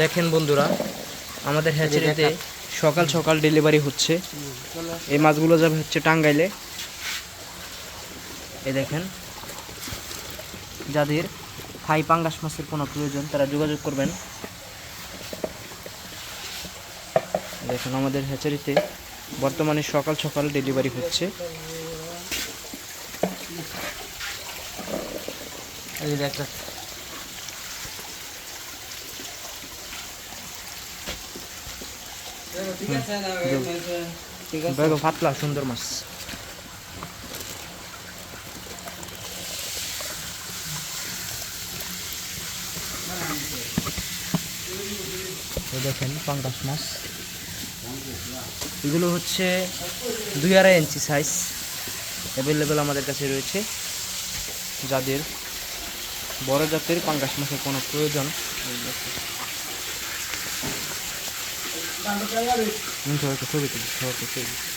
দেখেন বন্ধুরা আমাদের হ্যাচারিতে সকাল সকাল ডেলিভারি হচ্ছে। এই মাছগুলো যাবে হচ্ছে টাঙ্গাইলে। এ দেখেন যাদের থাই পাঙ্গাস মাছের কোনো প্রয়োজন তারা যোগাযোগ করবেন। দেখুন আমাদের হ্যাচারিতে বর্তমানে সকাল সকাল ডেলিভারি হচ্ছে। এই পাতলা সুন্দর মাছ দেখেন পাঙ্গাস মাছ এগুলো হচ্ছে দুই আড়াই ইঞ্চি সাইজ অ্যাভেলেবেল আমাদের কাছে রয়েছে যাদের বড় জাতের পাঙ্গাস মাছের কোনো প্রয়োজন うん、そうや取れてる、そって取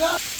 Yeah.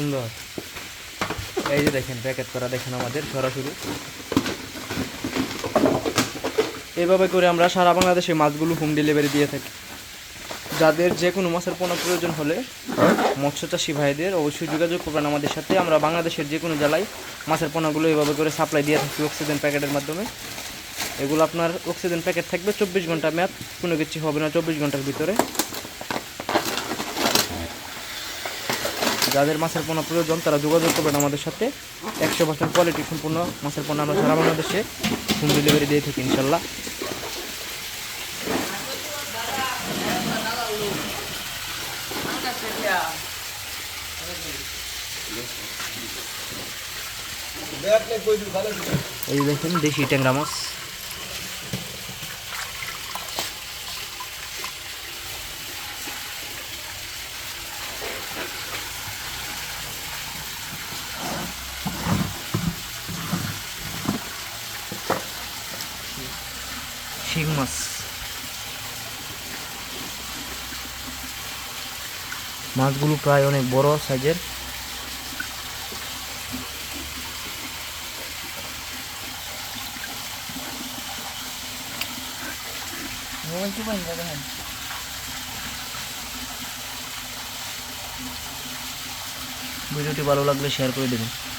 সুন্দর। এই যে দেখেন, প্যাকেট করা দেখেন আমাদের সরাসরি। এভাবে করে আমরা সারা বাংলাদেশে মাছগুলো হোম ডেলিভারি দিয়ে থাকি। যাদের যে কোনো মাছের পণ্য প্রয়োজন হলে মৎস্য চাষি ভাইদের অবশ্যই যোগাযোগ করবেন আমাদের সাথে। আমরা বাংলাদেশের যে কোনো জেলায় মাছের পণ্যগুলো এভাবে করে সাপ্লাই দিয়ে থাকি অক্সিজেন প্যাকেটের মাধ্যমে। এগুলো আপনার অক্সিজেন প্যাকেট থাকবে চব্বিশ ঘণ্টা। মেয়াদ কোনো কিছু হবে না, চব্বিশ ঘণ্টার ভিতরে। যাদের মাছের পণ্য প্রয়োজন, তারা যোগাযোগ করবেন আমাদের সাথে। একশো পার্সেন্ট কোয়ালিটি সম্পূর্ণ মাছের পণ্য আমরা সারা বাংলাদেশে হোম ডেলিভারি দিয়ে থাকি, ইনশাল্লাহ। এই দেখেন দেশি ট্যাংরা মাছ। শিং মাছ। মাছগুলো প্রায় অনেক বড় সাইজের। ভিডিওটি ভালো লাগলে শেয়ার করে দেবেন।